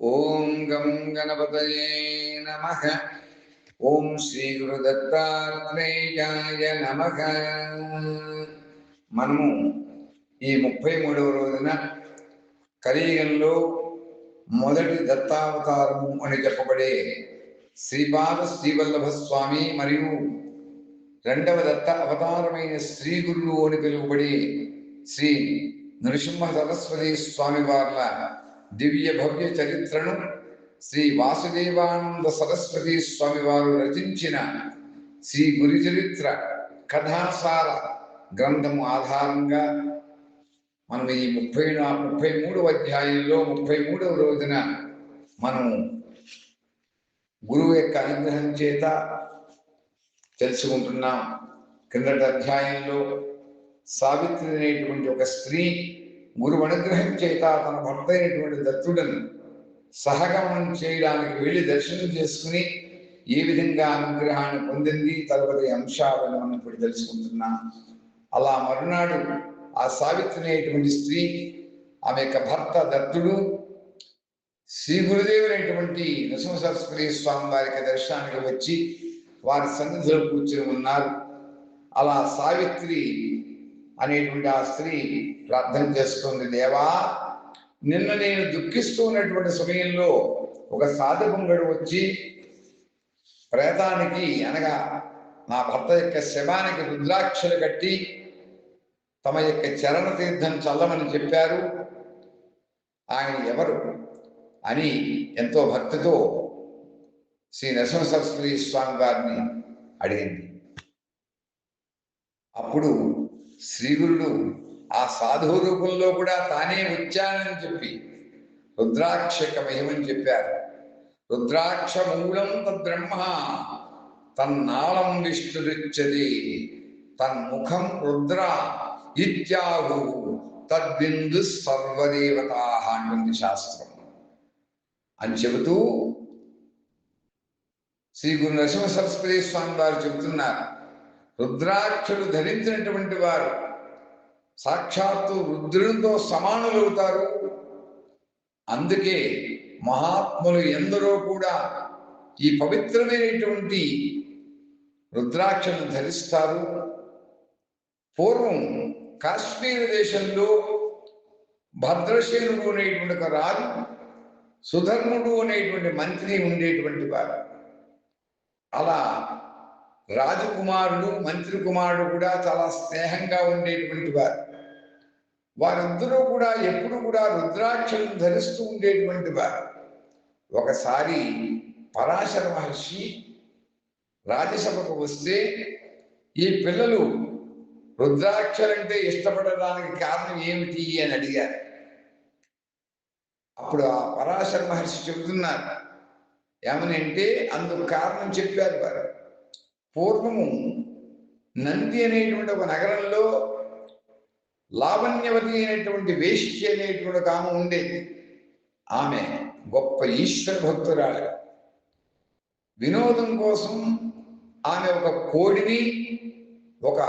ఓం గం గణపతయే నమ. ఓం శ్రీ గురు దత్తాత్రేయాయ నమ. మనము ఈ ముప్పై మూడవ రోజున కలియుగంలో మొదటి దత్తావతారము అని చెప్పబడే శ్రీపాద శ్రీవల్లభ స్వామి మరియు రెండవ దత్త అవతారమైన శ్రీ గురువు అని పిలువబడి శ్రీ నృసింహ సరస్వతి స్వామి వార్ల దివ్య భవ్య చరిత్రను శ్రీ వాసుదేవానంద సరస్వతి స్వామి వారు రచించిన శ్రీ గురి చరిత్ర కథాసార గ్రంథము ఆధారంగా మనం ఈ ముప్పై ముప్పై మూడవ అధ్యాయంలో ముప్పై మూడవ రోజున మనం గురువు యొక్క అనుగ్రహం చేత తెలుసుకుంటున్నాం. కిందటి అధ్యాయంలో సావిత్రి అనేటువంటి ఒక స్త్రీ గురువు అనుగ్రహం చేత తన భర్త అయినటువంటి దత్తుడను సహగమనం చేయడానికి వెళ్ళి దర్శనం చేసుకుని ఏ విధంగా అనుగ్రహాన్ని పొందింది తదుపరి అంశాలను మనం ఇప్పుడు తెలుసుకుంటున్నాం. అలా మరునాడు ఆ సావిత్రి అనేటువంటి స్త్రీ ఆమె యొక్క భర్త దత్తుడు శ్రీ గురుదేవులైనటువంటి నృసింహ సరస్వతి స్వామి వారికి దర్శనానికి వచ్చి వారి సన్నిధిలో కూర్చుని ఉన్నారు. అలా సావిత్రి అనేటువంటి ఆ స్త్రీ ప్రార్థన చేస్తుంది దేవా నిన్న నేను దుఃఖిస్తూ ఉన్నటువంటి సమయంలో ఒక సాధుపుంగడు వచ్చి ప్రేతానికి అనగా నా భర్త యొక్క శవానికి రుద్రాక్షలు కట్టి తమ యొక్క చరణ తీర్థం చల్లమని చెప్పారు. ఆయన ఎవరు? అని ఎంతో భక్తితో శ్రీ నరసింహ సరస్వతి స్వామి వారిని అడిగింది. అప్పుడు శ్రీగురుడు ఆ సాధువు రూపంలో కూడా తానే వచ్చానని చెప్పి రుద్రాక్షక మహిమని చెప్పారు. రుద్రాక్ష మూలం తద్బ్రహ్మ తన్నాళం విష్ణురిచ్చది తన్ముఖం రుద్ర ఇత్యాహు తద్బిందు సర్వదేవత అంటుంది శాస్త్రం. అని చెబుతూ శ్రీ గురు నరసింహ సరస్వతి స్వామి వారు చెబుతున్నారు. రుద్రాక్షలు ధరించినటువంటి వారు సాక్షాత్తు రుద్రునితో సమానులవుతారు. అందుకే మహాత్ములు ఎందరో కూడా ఈ పవిత్రమైనటువంటి రుద్రాక్షను ధరిస్తారు. పూర్వం కాశ్మీర్ దేశంలో భద్రశీలుడు అనేటువంటి ఒక రాజు సుధర్ముడు అనేటువంటి మంత్రి ఉండేటువంటి వారు. అలా రాజకుమారుడు మంత్రి కుమారుడు కూడా చాలా స్నేహంగా ఉండేటువంటి వారు. వారిద్దరూ కూడా ఎప్పుడు కూడా రుద్రాక్షలను ధరిస్తూ ఉండేటువంటి వారు. ఒకసారి పరాశర మహర్షి రాజ్యసభకు వస్తే ఈ పిల్లలు రుద్రాక్షలంటే ఇష్టపడడానికి కారణం ఏమిటి అని అడిగారు. అప్పుడు ఆ పరాశర మహర్షి చెబుతున్నారు. ఏమని అంటే అందుకు కారణం చెప్పారు వారు. పూర్వము నంది అనేటువంటి ఒక నగరంలో లావణ్యవతి అయినటువంటి వేష్య అనేటువంటి ఒక ఆమె ఉండేది. ఆమె గొప్ప ఈశ్వర భక్తురాలు. వినోదం కోసం ఆమె ఒక కోడిని ఒక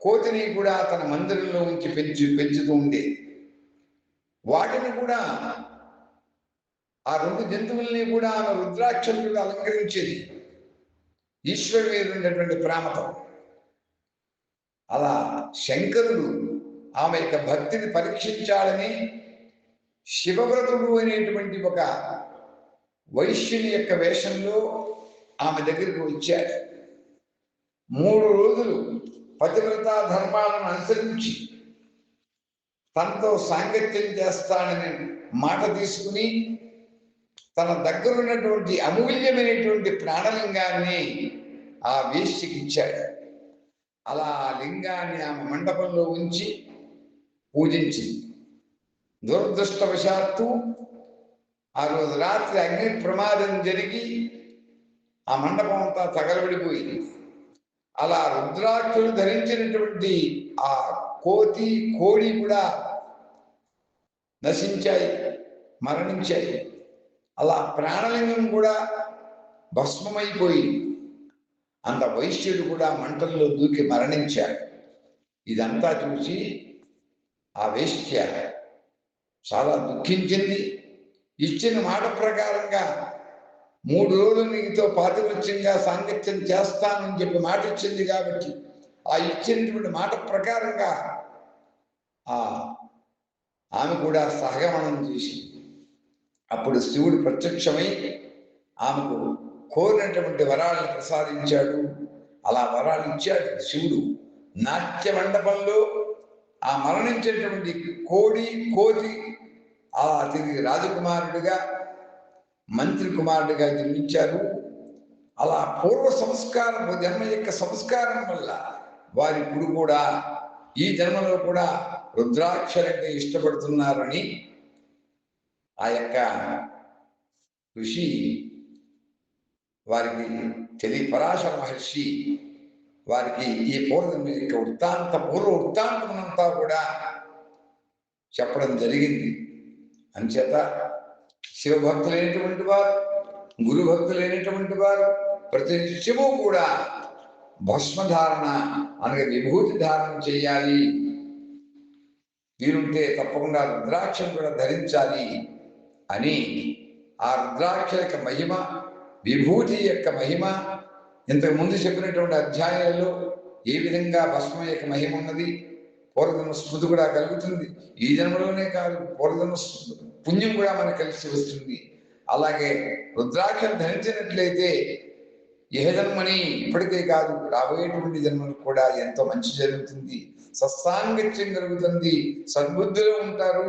కోతిని కూడా తన మందిరంలో ఉంచి పెంచి పెంచుతూ ఉండేది. వాటిని కూడా ఆ రెండు జంతువుల్ని కూడా ఆమె రుద్రాక్షలు అలంకరించేది. ఈశ్వరుడు మీద ఉన్నటువంటి ప్రేమతో. అలా శంకరుడు ఆమె యొక్క భక్తిని పరీక్షించాలని శివవ్రతుడు అనేటువంటి ఒక వైశ్యుని యొక్క వేషంలో ఆమె దగ్గరికి వచ్చాడు. మూడు రోజులు పతివ్రత ధర్మాలను అనుసరించి తనతో సాంగత్యం చేస్తాడని మాట తీసుకుని తన దగ్గరున్నటువంటి అమూల్యమైనటువంటి ప్రాణలింగాన్ని ఆ వేష్టికి ఇచ్చాడు. అలా ఆ లింగాన్ని ఆమె మండపంలో ఉంచి పూజించింది. దురదృష్టవశాత్తు ఆ రోజు రాత్రి అగ్ని ప్రమాదం జరిగి ఆ మండపం అంతా తగలబడిపోయింది. అలా రుద్రాక్షలు ధరించినటువంటి ఆ కోతి కోడి కూడా నశించాయి మరణించాయి. అలా ప్రాణలింగం కూడా భస్మమైపోయింది అంత వైశ్యుడు కూడా మంటల్లో దూకి మరణించాడు. ఇదంతా చూసి ఆ వేశ్య చాలా దుఃఖించింది. ఇచ్చిన మాట ప్రకారంగా మూడు రోజులు నీతో పాతివృత్యంగా సాంగత్యం చేస్తానని చెప్పి మాట ఇచ్చింది కాబట్టి ఆ ఇచ్చినటువంటి మాట ప్రకారంగా ఆ ఆమె కూడా సహగమనం చేసింది. అప్పుడు శివుడు ప్రత్యక్షమై ఆమెకు కోరినటువంటి వరాలను ప్రసాదించాడు. అలా వరాలు ఇచ్చాడు శివుడు. నాట్య మండపంలో ఆ మరణించేటువంటి కోడి కోతి ఆ తిరిగి రాజకుమారుడిగా మంత్రి కుమారుడిగా జన్మించారు. అలా పూర్వ సంస్కారం జన్మ యొక్క సంస్కారం వల్ల వారి ఇప్పుడు కూడా ఈ జన్మలో కూడా రుద్రాక్షరంటే ఇష్టపడుతున్నారని ఆ యొక్క ఋషి వారికి తెలియ పరాశర మహర్షి వారికి ఈ పూర్వజన్మ యొక్క వృత్తాంత పూర్వ వృత్తాంతమునంతా కూడా చెప్పడం జరిగింది. అంచేత శివభక్తులైనటువంటి వారు గురు భక్తులైనటువంటి వారు ప్రతి శివు కూడా భస్మధారణ అనగా విభూతి ధారణ చేయాలి. వీరుంటే తప్పకుండా రుద్రాక్షం కూడా ధరించాలి. అని ఆ రుద్రాక్ష యొక్క మహిమ విభూతి యొక్క మహిమ ఇంతకు ముందు చెప్పినటువంటి అధ్యాయాల్లో ఏ విధంగా భస్మ యొక్క మహిమ ఉన్నది? పూర్వజన్మ స్మృతి కూడా కలుగుతుంది. ఈ జన్మలోనే కాదు పూర్వజన్మ పుణ్యం కూడా మనకు కలిసి వస్తుంది. అలాగే రుద్రాక్ష ధరించినట్లయితే ఏ జన్మని ఇప్పటికే కాదు రాబోయేటువంటి జన్మలకు కూడా ఎంతో మంచి జరుగుతుంది. సత్సాంగత్యం కలుగుతుంది. సద్బుద్ధులు ఉంటారు.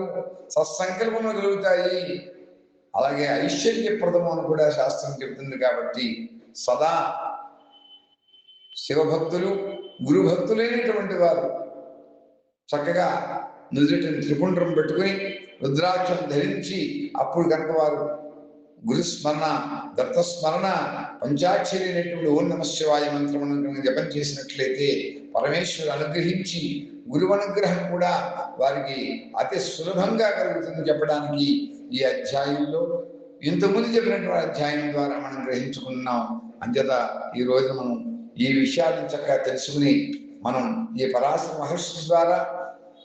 సత్సంకల్పములు కలుగుతాయి. అలాగే ఐశ్వర్యప్రదము అని కూడా శాస్త్రం చెబుతుంది కాబట్టి సదా శివభక్తులు గురు భక్తులైనటువంటి వారు చక్కగా నుదుటిని త్రిపుండ్రం పెట్టుకుని రుద్రాక్షం ధరించి అప్పుడు కనుక వారు గురుస్మరణ దత్తస్మరణ పంచాక్షరి అనేటువంటి ఓం నమ శివాయ మంత్రం జపం చేసినట్లయితే పరమేశ్వరు అనుగ్రహించి గురువు అనుగ్రహం కూడా వారికి అతి సులభంగా కలుగుతుంది చెప్పడానికి ఈ అధ్యాయంలో. ఇంతకుముందు చెప్పినటువంటి అధ్యాయం ద్వారా మనం గ్రహించుకున్నాం. అంచేత ఈ రోజు మనం ఈ విషయాలను చక్కగా తెలుసుకుని మనం ఈ పరాశర మహర్షి ద్వారా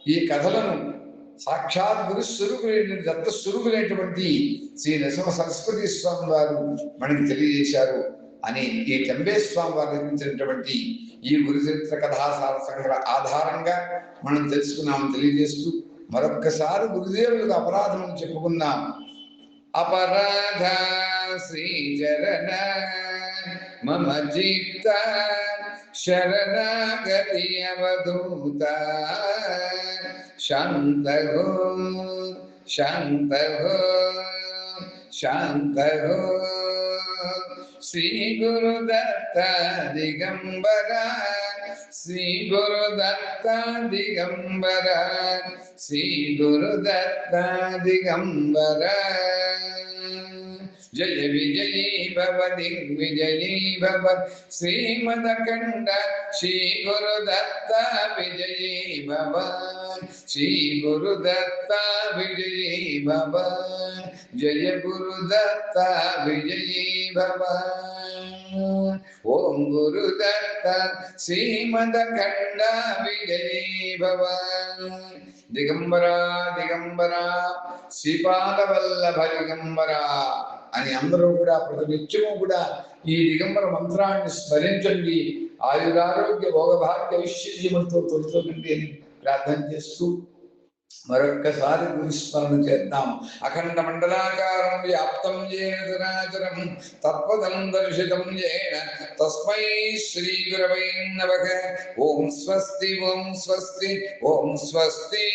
ఈ కథలను సాక్షాత్ గురు స్వరూపులైన దత్త స్వరూపులైనటువంటి శ్రీ నరసింహ సరస్వతి స్వామి వారు మనకి తెలియజేశారు అని ఈ టెంబే స్వామి వారు నిర్మించినటువంటి ఈ గురుచరిత్ర కథాసార సంగ్రహ ఆధారంగా మనం తెలుసుకున్నాము తెలియజేస్తూ మరొక్కసారి గురుదేవులకు అపరాధం చెప్పుకున్నాం అపరాధ శ్రీచరణ మమ చిత్త शरणागतियवधूत शान्तगो शान्तगो शान्तगो श्रीगुरुदत्त दिगम्बरा श्रीगुरुदत्त दिगम्बरा श्रीगुरुदत्त दिगम्बरा जय विजयी भव दिग्विजयी भव श्रीमदकण्ड श्रीगुरुदत्त विजयी भव श्रीगुरुदत्त विजयी भव जय गुरुदत्त विजयी भव ॐ गुरुदत्त श्रीमदकण्ड विजयी भव दिगम्बरा दिगम्बरा श्रीपादवल्लभ दिगम्बरा అని అందరూ కూడా ప్రతినిత్యము కూడా ఈ దిగంబర మంత్రాన్ని స్మరించండి. ఆయురారోగ్య భోగభాగ్య ఐశ్వర్యములతో తొలుతోండి అని ప్రార్థన చేస్తూ మరొక్కసారి గురుస్మరణ చేద్దాం. అఖండ మండలాకారం వ్యాప్తం ఏన చరాచరం తత్పదం దర్శితం ఏన తస్మై శ్రీ గురవై నమః. ఓం స్వస్తి ఓం స్వస్తి ఓం స్వస్తి.